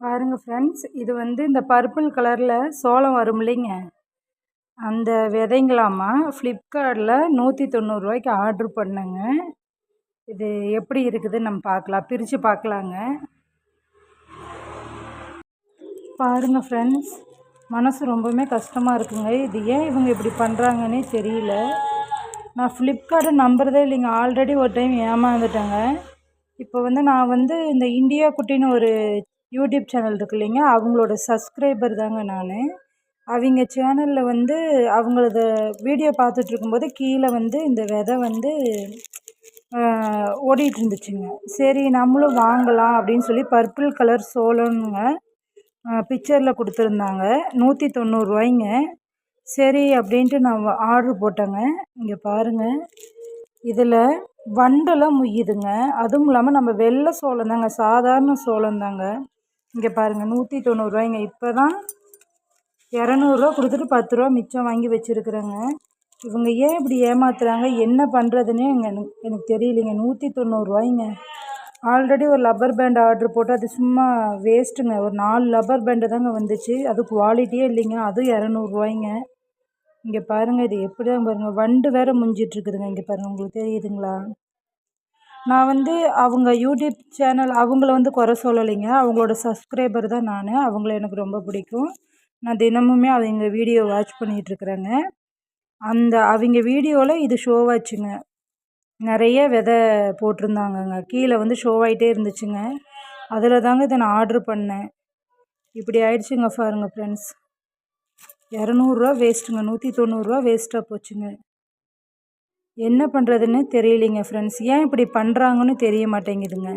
பாருங்க ஃப்ரெண்ட்ஸ் இது வந்து இந்த பர்பிள் கலரில் சோளம் வரும் இல்லைங்க. அந்த விதைங்களாமா? ஃப்ளிப்கார்ட்டில் நூற்றி தொண்ணூறுரூவாய்க்கு ஆர்ட்ரு பண்ணேங்க. இது எப்படி இருக்குதுன்னு நம்ம பார்க்கலாம். பிரித்து பார்க்கலாங்க. பாருங்க ஃப்ரெண்ட்ஸ் மனசு ரொம்பவுமே கஷ்டமாக இருக்குங்க. இது ஏன் இவங்க இப்படி பண்ணுறாங்கன்னே தெரியல. நான் ஃப்ளிப்கார்ட்டை நம்புறதே இல்லைங்க. ஆல்ரெடி ஒரு டைம் ஏமாந்துட்டேங்க. இப்போ வந்து நான் வந்து இந்த இந்தியா குட்டின்னு ஒரு யூடியூப் சேனல் இருக்கு இல்லைங்க. அவங்களோட சப்ஸ்கிரைபர் தாங்க நான். அவங்க சேனலில் வந்து அவங்களது வீடியோ பார்த்துட்டு இருக்கும்போது கீழே வந்து இந்த விதை வந்து ஓடிட்டு இருந்துச்சுங்க. சரி நம்மளும் வாங்கலாம் அப்படின்னு சொல்லி பர்பிள் கலர் சோளம்ங்க பிக்சரில் கொடுத்துருந்தாங்க. நூற்றி தொண்ணூறுரூவாய்ங்க சரி அப்படின்ட்டு நான் ஆர்ட்ரு போட்டேங்க. இங்கே பாருங்கள் இதில் வண்டெல்லாம் முய்யுதுங்க. அதுவும் இல்லாமல் நம்ம வெள்ளை சோளம் தாங்க சாதாரண சோளம் தாங்க. இங்கே பாருங்கள் நூற்றி தொண்ணூறுரூவாய்ங்க இப்போ தான் இரநூறுவா கொடுத்துட்டு பத்து ரூபா மிச்சம் வாங்கி வச்சுருக்குறேங்க. இவங்க ஏன் இப்படி ஏமாத்துறாங்க? என்ன பண்ணுறதுன்னே எனக்கு எனக்கு தெரியலைங்க. நூற்றி தொண்ணூறுரூவாய்ங்க ஆல்ரெடி ஒரு லப்பர் பேண்ட் ஆர்டர் போட்டு அது சும்மா வேஸ்ட்டுங்க ஒரு நாலு லப்பர் பேண்டு தாங்க வந்துச்சு. அது குவாலிட்டியே இல்லைங்க. அதுவும் இரநூறுவாய்ங்க இங்கே பாருங்கள் இது எப்படி தான் பாருங்கள் வண்டு வேறு முஞ்சிட்ருக்குதுங்க இங்கே பாருங்கள் உங்களுக்கு தெரியுதுங்களா? நான் வந்து அவங்க யூடியூப் சேனல் அவங்கள வந்து குறை சொல்லலைங்க. அவங்களோட சப்ஸ்கிரைபர் தான் நான். அவங்கள எனக்கு ரொம்ப பிடிக்கும். நான் தினமுமே அவங்க வீடியோ வாட்ச் பண்ணிகிட்ருக்குறேங்க அந்த அவங்க வீடியோவில் இது ஷோவாச்சுங்க நிறைய விதை போட்டிருந்தாங்கங்க. கீழே வந்து ஷோவாயிட்டே இருந்துச்சுங்க. அதில் தாங்க இதை நான் ஆர்ட்ரு பண்ணேன். இப்படி ஆயிடுச்சுங்க பாருங்க ஃப்ரெண்ட்ஸ் இரநூறுவா வேஸ்ட்டுங்க நூற்றி தொண்ணூறுரூவா வேஸ்ட்டாக போச்சுங்க. என்ன பண்ணுறதுன்னு தெரியலைங்க ஃப்ரெண்ட்ஸ் ஏன் இப்படி பண்ணுறாங்கன்னு தெரிய மாட்டேங்குதுங்க.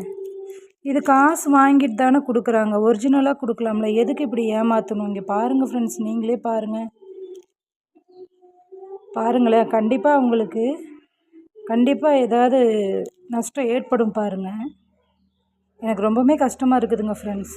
இது காசு வாங்கிட்டு தானே கொடுக்குறாங்க. ஒரிஜினலாக கொடுக்கலாம்ல. எதுக்கு இப்படி ஏமாற்றணும் இங்கே பாருங்கள் ஃப்ரெண்ட்ஸ் நீங்களே பாருங்கள் பாருங்களேன். கண்டிப்பாக உங்களுக்கு கண்டிப்பாக ஏதாவது நஷ்டம் ஏற்படும் பாருங்கள் எனக்கு ரொம்பவுமே கஷ்டமாக இருக்குதுங்க ஃப்ரெண்ட்ஸ்